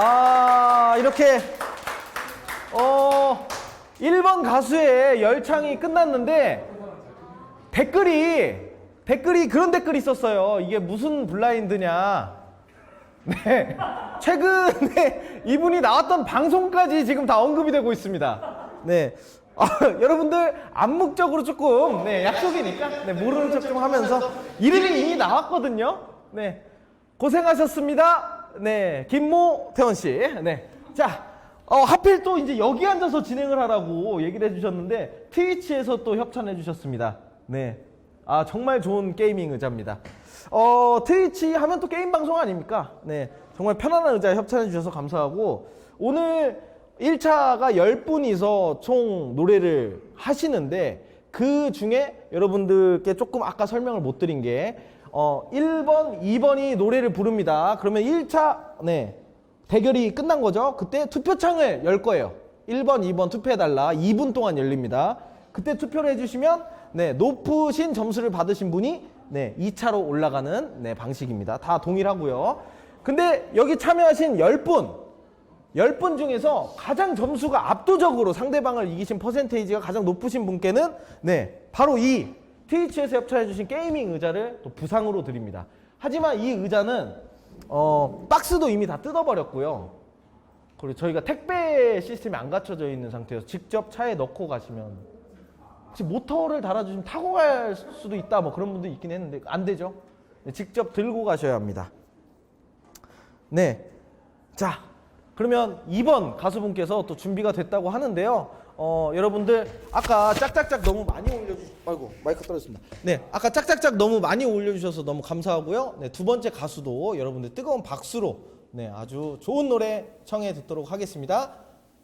아, 이렇게, 어, 1번 가수의 열창이 끝났는데, 댓글이, 댓글이 그런 댓글이 있었어요. 이게 무슨 블라인드냐. 네. 최근에 이분이 나왔던 방송까지 지금 다 언급이 되고 있습니다. 네. 아, 여러분들 암묵적으로 조금 네, 약속이니까 네, 모르는 척 좀 하면서 이름이 이미 나왔거든요. 네. 고생하셨습니다. 네. 김모 태원 씨. 네. 자, 어, 하필 또 이제 여기 앉아서 진행을 하라고 얘기를 해주셨는데 트위치에서 또 협찬해 주셨습니다. 네. 아, 정말 좋은 게이밍 의자입니다. 어, 트위치 하면 또 게임 방송 아닙니까? 네. 정말 편안한 의자 협찬해 주셔서 감사하고 오늘 1차가 10분이서 총 노래를 하시는데 그 중에 여러분들께 조금 아까 설명을 못 드린 게 어, 1번, 2번이 노래를 부릅니다. 그러면 1차 네. 대결이 끝난 거죠. 그때 투표창을 열 거예요. 1번, 2번 투표해달라. 2분 동안 열립니다. 그때 투표를 해주시면 네, 높으신 점수를 받으신 분이 네, 2차로 올라가는 네, 방식입니다. 다 동일하고요. 근데 여기 참여하신 10분, 10분 중에서 가장 점수가 압도적으로 상대방을 이기신 퍼센테이지가 가장 높으신 분께는 네, 바로 이 트위치에서 협찬해주신 게이밍 의자를 또 부상으로 드립니다. 하지만 이 의자는 어, 박스도 이미 다 뜯어버렸고요. 그리고 저희가 택배 시스템이 안 갖춰져 있는 상태여서 직접 차에 넣고 가시면 혹시 모터를 달아주시면 타고 갈 수도 있다 뭐 그런 분도 있긴 했는데 안 되죠. 네, 직접 들고 가셔야 합니다. 네. 자, 그러면 2번 가수분께서 또 준비가 됐다고 하는데요. 어, 여러분들 아까 짝짝짝 너무 많이 올려주 아이고 마이크 떨어졌습니다. 네, 아까 짝짝짝 너무 많이 올려주셔서 너무 감사하고요. 네, 두 번째 가수도 여러분들 뜨거운 박수로 네 아주 좋은 노래 청해 듣도록 하겠습니다.